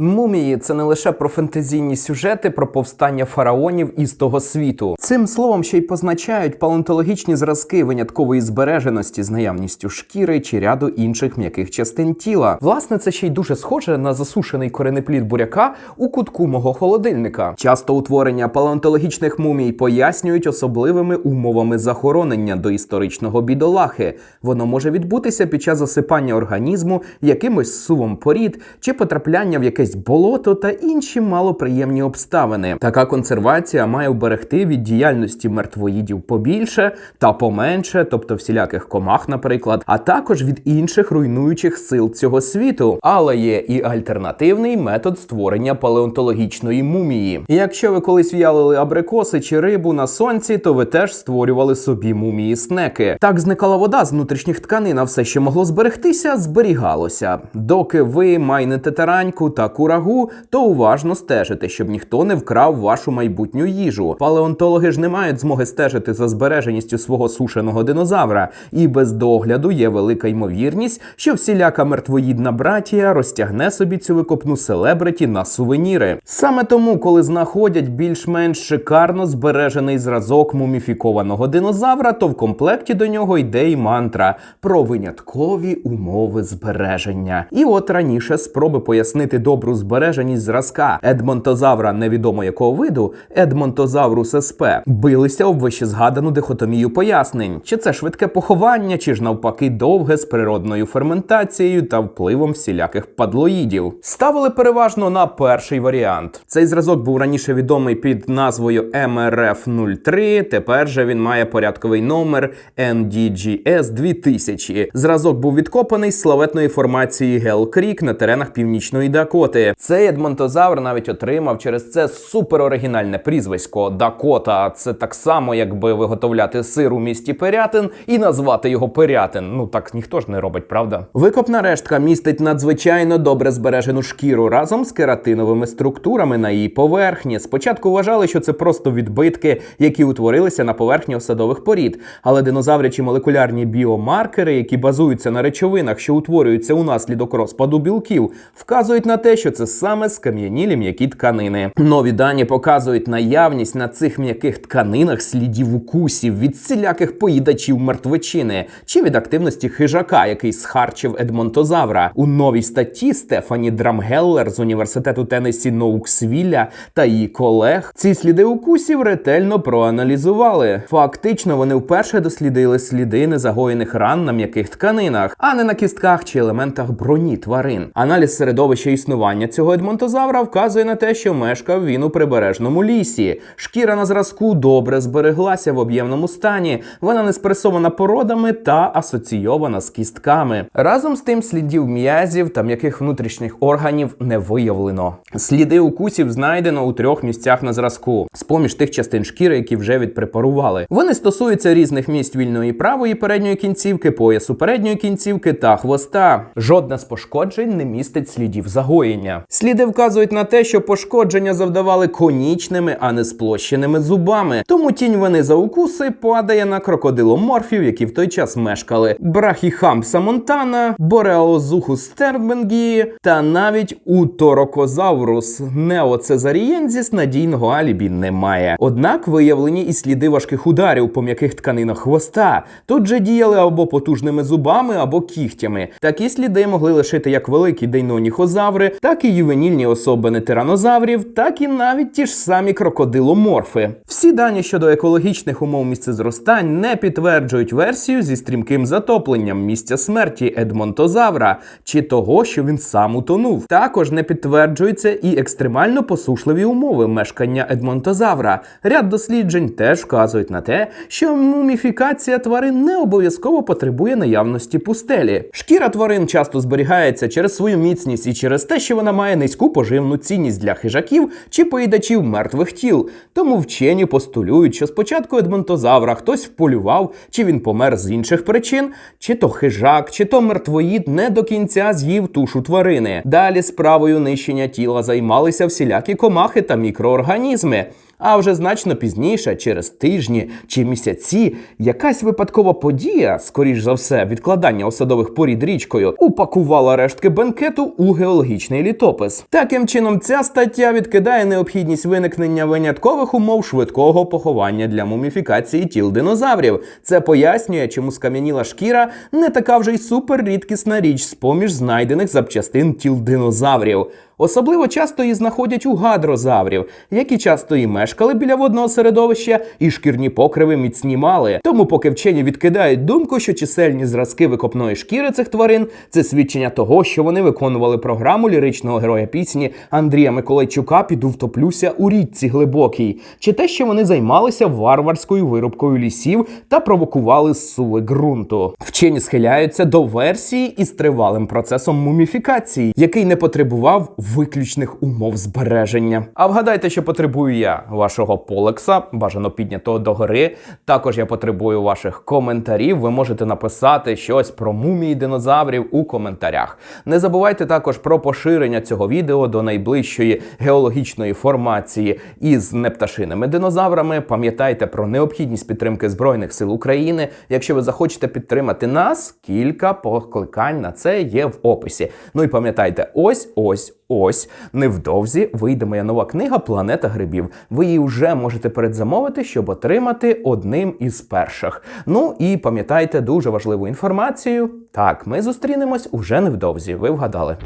Мумії це не лише про фентезійні сюжети про повстання фараонів із того світу. Цим словом ще й позначають палеонтологічні зразки виняткової збереженості з наявністю шкіри чи ряду інших м'яких частин тіла. Власне, це ще й дуже схоже на засушений коренеплід буряка у кутку мого холодильника. Часто утворення палеонтологічних мумій пояснюють особливими умовами захоронення до історичного бідолахи. Воно може відбутися під час засипання організму якимось сувом порід чи потрапляння в якесь болото та інші малоприємні обставини. Така консервація має вберегти від діяльності мертвоїдів побільше та поменше, тобто всіляких комах, наприклад, а також від інших руйнуючих сил цього світу. Але є і альтернативний метод створення палеонтологічної мумії. Якщо ви колись в'ялили абрикоси чи рибу на сонці, то ви теж створювали собі мумії снеки. Так зникала вода з внутрішніх тканин, а все, що могло зберегтися, зберігалося. Доки ви майнете тараньку та курагу, то уважно стежите, щоб ніхто не вкрав вашу майбутню їжу. Палеонтологи ж не мають змоги стежити за збереженістю свого сушеного динозавра, і без догляду є велика ймовірність, що всіляка мертвоїдна братія розтягне собі цю викопну селебриті на сувеніри. Саме тому, коли знаходять більш-менш шикарно збережений зразок муміфікованого динозавра, то в комплекті до нього йде й мантра про виняткові умови збереження. І от раніше спроби пояснити добру збереженість зразка Едмонтозавра невідомо якого виду, Едмонтозаврус СП, билися об вищезгадану дихотомію пояснень, чи це швидке поховання, чи ж навпаки довге з природною ферментацією та впливом всіляких падлоїдів. Ставили переважно на перший варіант. Цей зразок був раніше відомий під назвою MRF-03, тепер же він має порядковий номер NDGS 2000. Зразок був відкопаний з славетної формації Гел Крік на теренах північної Дакоти. Цей Едмонтозавр навіть отримав через це супероригінальне прізвисько Дакота. Це так само, якби виготовляти сир у місті Перятин і назвати його Перятин. Ну так ніхто ж не робить, правда? Викопна рештка містить надзвичайно добре збережену шкіру разом з кератиновими структурами на її поверхні. Спочатку вважали, що це просто відбитки, які утворилися на поверхні осадових порід. Але динозаврячі молекулярні біомаркери, які базуються на речовинах, що утворюються унаслідок розпаду білків, вказують на те, що це саме скам'янілі м'які тканини. Нові дані показують наявність на цих м'яких тканинах слідів укусів від всіляких поїдачів мертвечини чи від активності хижака, який схарчив Едмонтозавра. У новій статті Стефані Драмгеллер з університету Теннессі Ноуксвілля та її колег ці сліди укусів ретельно проаналізували. Фактично, вони вперше дослідили сліди незагоєних ран на м'яких тканинах, а не на кістках чи елементах броні тварин. Аналіз середовища існування цього едмонтозавра вказує на те, що мешкав він у прибережному лісі. Шкіра на зразку добре збереглася в об'ємному стані. Вона не спресована породами та асоційована з кістками. Разом з тим слідів м'язів та м'яких внутрішніх органів не виявлено. Сліди укусів знайдено у трьох місцях на зразку, з поміж тих частин шкіри, які вже відпрепарували. Вони стосуються різних місць вільної правої передньої кінцівки, поясу передньої кінцівки та хвоста. Жодне з пошкоджень не містить слідів загоєння. Сліди вказують на те, що пошкодження завдавали конічними, а не сплощеними зубами. Тому тінь вини за укуси падає на крокодиломорфів, які в той час мешкали Брахіхампса Монтана, Бореалозуху Стербенгі та навіть Уторокозаврус Неоцезарієнзіс надійного алібі немає. Однак виявлені і сліди важких ударів по м'яких тканинах хвоста. Тут же діяли або потужними зубами, або кігтями. Такі сліди могли лишити як великі дейноніхозаври, так і ювенільні особини тиранозаврів, так і навіть ті ж самі крокодиломорфи. Всі дані щодо екологічних умов місцезростань не підтверджують версію зі стрімким затопленням місця смерті Едмонтозавра чи того, що він сам утонув. Також не підтверджуються і екстремально посушливі умови мешкання Едмонтозавра. Ряд досліджень теж вказують на те, що муміфікація тварин не обов'язково потребує наявності пустелі. Шкіра тварин часто зберігається через свою міцність і через те, що вона має низьку поживну цінність для хижаків чи поїдачів мертвих тіл. Тому вчені постулюють, що спочатку Едмонтозавра хтось вполював, чи він помер з інших причин, чи то хижак, чи то мертвоїд не до кінця з'їв тушу тварини. Далі справою нищення тіла займалися всілякі комахи та мікроорганізми. А вже значно пізніше, через тижні чи місяці, якась випадкова подія, скоріш за все, відкладання осадових порід річкою, упакувала рештки бенкету у геологічний літопис. Таким чином, ця стаття відкидає необхідність виникнення виняткових умов швидкого поховання для муміфікації тіл динозаврів. Це пояснює, чому скам'яніла шкіра не така вже й суперрідкісна річ з поміж знайдених запчастин тіл динозаврів. Особливо часто її знаходять у гадрозаврів, які часто і мешкали біля водного середовища, і шкірні покриви міцні мали. Тому, поки вчені відкидають думку, що чисельні зразки викопної шкіри цих тварин це свідчення того, що вони виконували програму ліричного героя пісні Андрія Миколайчука Піду втоплюся у річці глибокій, чи те, що вони займалися варварською вирубкою лісів та провокували зсуви ґрунту. Вчені схиляються до версії із тривалим процесом муміфікації, який не потребував виключних умов збереження. А вгадайте, що потребую я вашого полекса, бажано піднятого догори. Також я потребую ваших коментарів. Ви можете написати щось про мумії динозаврів у коментарях. Не забувайте також про поширення цього відео до найближчої геологічної формації із непташиними динозаврами. Пам'ятайте про необхідність підтримки Збройних сил України. Якщо ви захочете підтримати нас, кілька покликань на це є в описі. Ну і пам'ятайте, ось ось. Ось невдовзі вийде моя нова книга Планета грибів. Ви її вже можете передзамовити, щоб отримати одним із перших. Ну і пам'ятайте дуже важливу інформацію. Так, ми зустрінемось уже невдовзі. Ви вгадали.